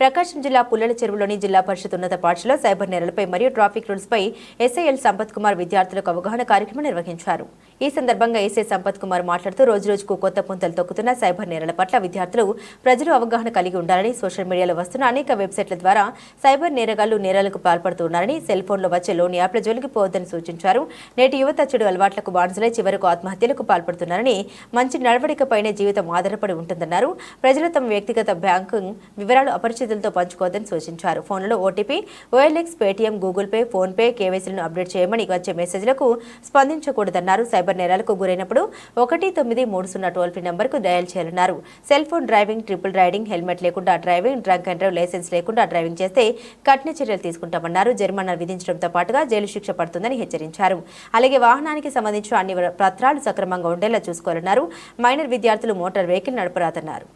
ప్రకాశం జిల్లా పుల్లల చెరువులోని జిల్లా పరిషత్ ఉన్నత పాఠశాల సైబర్ నేరలపై మరియు ట్రాఫిక్ రూల్స్ పై ఎస్ఐఎల్ సంపత్ కుమార్ విద్యార్థులకు అవగాహన కార్యక్రమం నిర్వహించారు. ఈ సందర్భంగా ఎస్ఐ సంపత్ కుమార్ మాట్లాడుతూ రోజు రోజుకు కొత్త పుంతలు తొక్కుతున్న సైబర్ నేరాల పట్ల విద్యార్థులు ప్రజలు అవగాహన కలిగి ఉండాలని సోషల్ మీడియాలో వస్తున్న అనేక వెబ్సైట్ల ద్వారా సైబర్ నేరగాళ్ళు నేరాలకు పాల్పడుతున్నారని సెల్ ఫోన్లో వచ్చే లోన్ యాప్ల జోలికి పోవద్దని సూచించారు. నేటి యువత చెడు అలవాట్లకు బానిసలై చివరకు ఆత్మహత్యలకు పాల్పడుతున్నారని మంచి నడవడికపైనే జీవితం ఆధారపడి ఉంటుందన్నారు. ప్రజలు తమ వ్యక్తిగత బ్యాంకు వివరాలు అపరిచితులతో పంచుకోవద్దని సూచించారు. ఫోన్లలో OTP OLX Paytm Google Pay PhonePe కేవైసీలను update చేయమని వచ్చే మెసేజ్లకు స్పందించకూడదన్నారు. సైబర్ నేరాలకు గురైనప్పుడు ఒకటి తొమ్మిది మూడు సున్నా టోల్ ఫ్రీ నంబర్కు డయల్ చేయాలన్నారు. Cell phone driving triple riding helmet లేకుండా driving drunk and drive license లేకుండా డ్రైవింగ్ చేస్తే కఠిన చర్యలు తీసుకుంటామన్నారు. జరిమానా విధించడంతో పాటుగా జైలు శిక్ష పడుతుందని హెచ్చరించారు. అలాగే వాహనానికి సంబంధించిన అన్ని పత్రాలు సక్రమంగా ఉండేలా చూసుకోవాలన్నారు. మైనర్ విద్యార్థులు మోటార్ వెహికల్ నడపరాదన్నారు.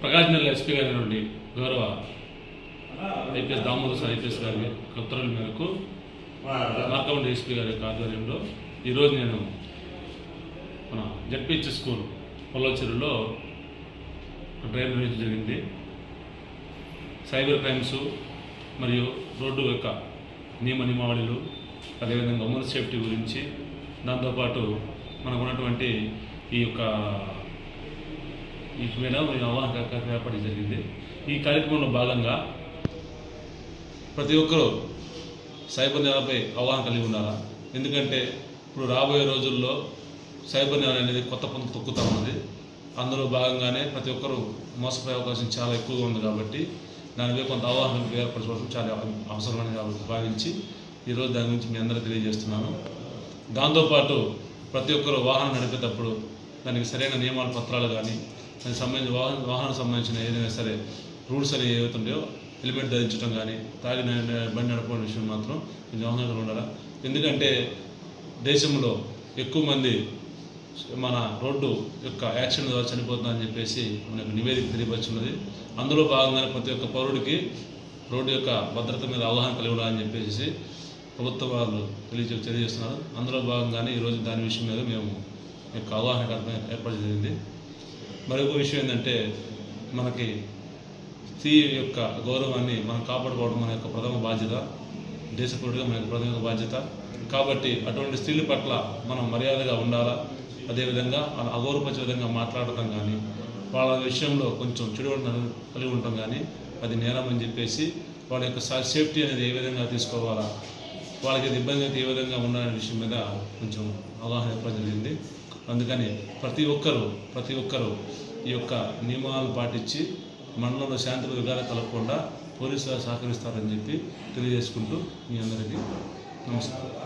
ప్రకాశ్ జిల్లా ఎస్పీ గారి నుండి గౌరవ ఐపీఎస్ దామోదర్ సార్ ఐపీఎస్ గారి ఉత్తర్వుల మేరకు నార్కౌండ్ ఎస్పీ గారి యొక్క ఆధ్వర్యంలో ఈరోజు నేను మన జడ్పిహెచ్ స్కూల్ పొల్లచెరులో డ్రైవ్ నిర్వహించడం జరిగింది. సైబర్ క్రైమ్స్ మరియు రోడ్డు యొక్క నియమ నియమావళిలు అదేవిధంగా ఉమెన్ సేఫ్టీ గురించి దాంతోపాటు మనకు ఉన్నటువంటి ఈ యొక్క మీద మేము అవగాహన కార్యక్రమం ఏర్పాటు జరిగింది. ఈ కార్యక్రమంలో భాగంగా ప్రతి ఒక్కరూ సైబర్ నేరాలపై అవగాహన కలిగి ఉండాలా? ఎందుకంటే ఇప్పుడు రాబోయే రోజుల్లో సైబర్ నేరం అనేది కొత్త పొందు తొక్కుతూ ఉన్నది. అందులో భాగంగానే ప్రతి ఒక్కరూ మోసపోయే అవకాశం చాలా ఎక్కువగా ఉంది కాబట్టి దానిపై కొంత అవగాహన ఏర్పరచుకోవడం చాలా అవసరమని కాబట్టి భావించి ఈరోజు దాని గురించి మీ అందరూ తెలియజేస్తున్నాను. దాంతోపాటు ప్రతి ఒక్కరు వాహనం నడిపేటప్పుడు దానికి సరైన నియమాల పత్రాలు కానీ దానికి సంబంధించిన వాహన వాహనం సంబంధించిన ఏదైనా సరే రూల్స్ అనేవి ఏవైతే హెల్మెట్ ధరించడం కానీ తాగిన బండి నడపడం విషయం మాత్రం కొంచెం అవగాహన ఉండాలి? ఎందుకంటే దేశంలో ఎక్కువ మంది మన రోడ్డు యొక్క యాక్సిడెంట్ ద్వారా చనిపోతుందని చెప్పేసి మనకు నివేదిక తెలియపరుచున్నది. అందులో భాగంగానే ప్రతి ఒక్క పౌరుడికి రోడ్డు యొక్క భద్రత మీద అవగాహన కలిగి ఉండాలని చెప్పేసి ప్రభుత్వ వాళ్ళు తెలియజే తెలియజేస్తున్నారు. అందులో భాగంగానే ఈరోజు దాని విషయం మీద మేము యొక్క అవగాహన ఏర్పాటు జరిగింది. మరొక విషయం ఏంటంటే మనకి స్త్రీ యొక్క గౌరవాన్ని మనం కాపాడుకోవడం మన యొక్క ప్రథమ బాధ్యత దేశపూడిగా మన యొక్క ప్రథమ బాధ్యత. కాబట్టి అటువంటి స్త్రీల పట్ల మనం మర్యాదగా ఉండాలా? అదేవిధంగా వాళ్ళ అగౌరవపరిచే విధంగా మాట్లాడటం కానీ వాళ్ళ విషయంలో కొంచెం చెడు కలిగి ఉండటం కానీ అది నేరం అని చెప్పేసి వాళ్ళ యొక్క సా- సేఫ్టీ అనేది ఏ విధంగా తీసుకోవాలా? వాళ్ళకి ఇబ్బంది అయితే ఏ విధంగా ఉండాలనే విషయం మీద కొంచెం అవగాహన ఏర్పడింది జరిగింది. అందుకని ప్రతి ఒక్కరూ ప్రతి ఒక్కరూ ఈ యొక్క నియమాలు పాటించి మండలంలో శాంతి విధాలు కలగకుండా పోలీసులు సహకరిస్తారని చెప్పి తెలియజేసుకుంటూ మీ అందరికీ నమస్కారం.